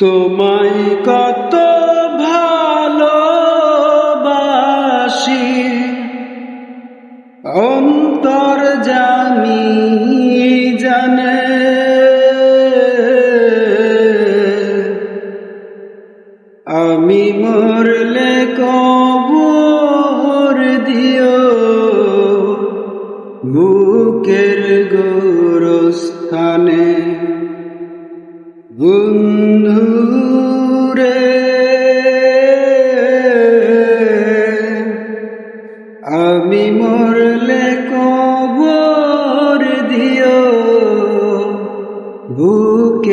তোমায় কত ভালোবাসি। অন্তর জানি জানে। আমি মরলে কবর দিও। বুকের গোরস্থানে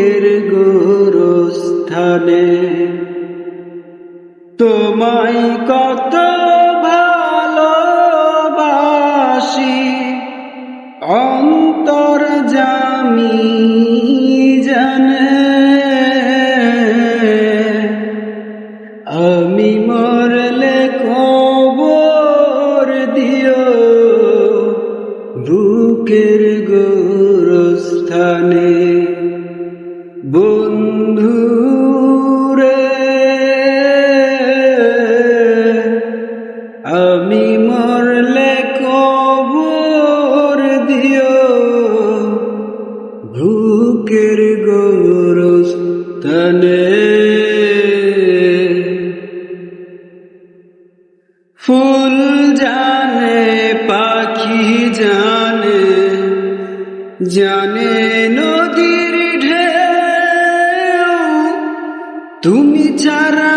বুকের গোরস্থানে। তোমায় কত ভালোবাসি। অন্তর জামি জানে। আমি মরলে কবর দিও বুকের গোরস্থানে। আমি মরলে কবর দিও। ভুকের গোরস্থানে ফুল জানে, পাখি জানে জানে নদীর ঢেউ। তুমি ছাড়া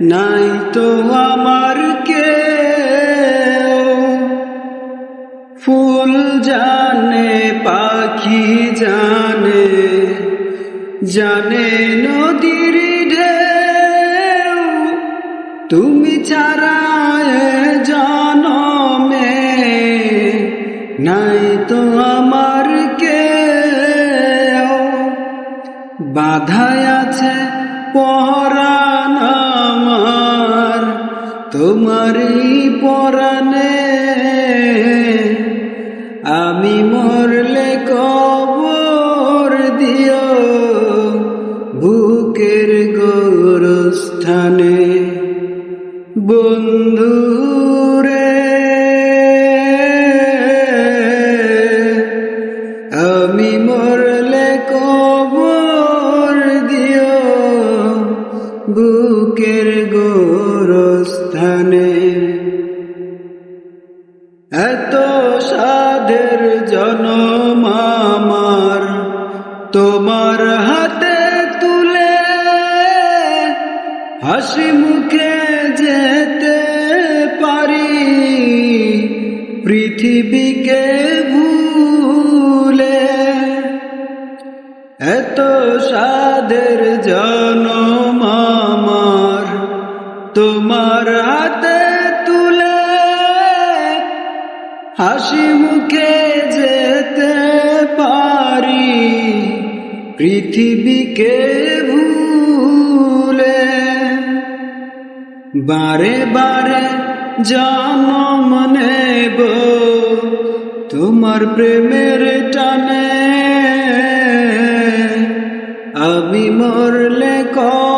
নাই তো আমার কে ফুল জানে, পাখি জানে জানে নদীর ঢেউ। তুমি ছাড়া জনমে নাই তো আমার কে বাধায় আছে পরাণ তোমারই পরাণে আমি মরলে কবর দিও বুকের গৌরস্থানে। বন্ধুরে গোরস্থানে এত সাধের জনম আমার তোমার হাতে তুলে হাসি মুখে যেতে পারি, পৃথিবীকে ভুলে। এত সাধের জনম হাসি মুখে যেতে পারি, পৃথিবীকে ভুলে। বারে বারে জন্ম নেব তোমার প্রেমের টানে। আমি মরলে কবর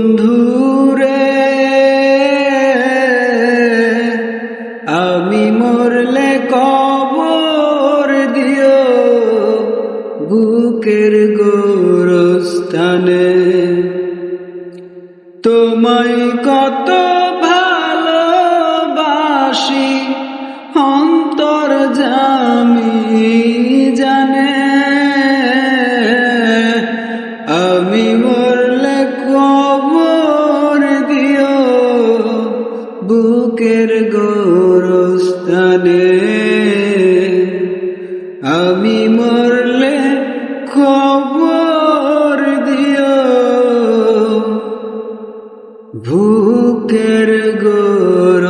বন্ধুরে আমি মরলে কবর দিও বুকের গোরস্থানে। তোমায় কত ভালোবাসি অন্তর জামি জানে। আমি আমি মরলে খবর দিও। ভুকের গোর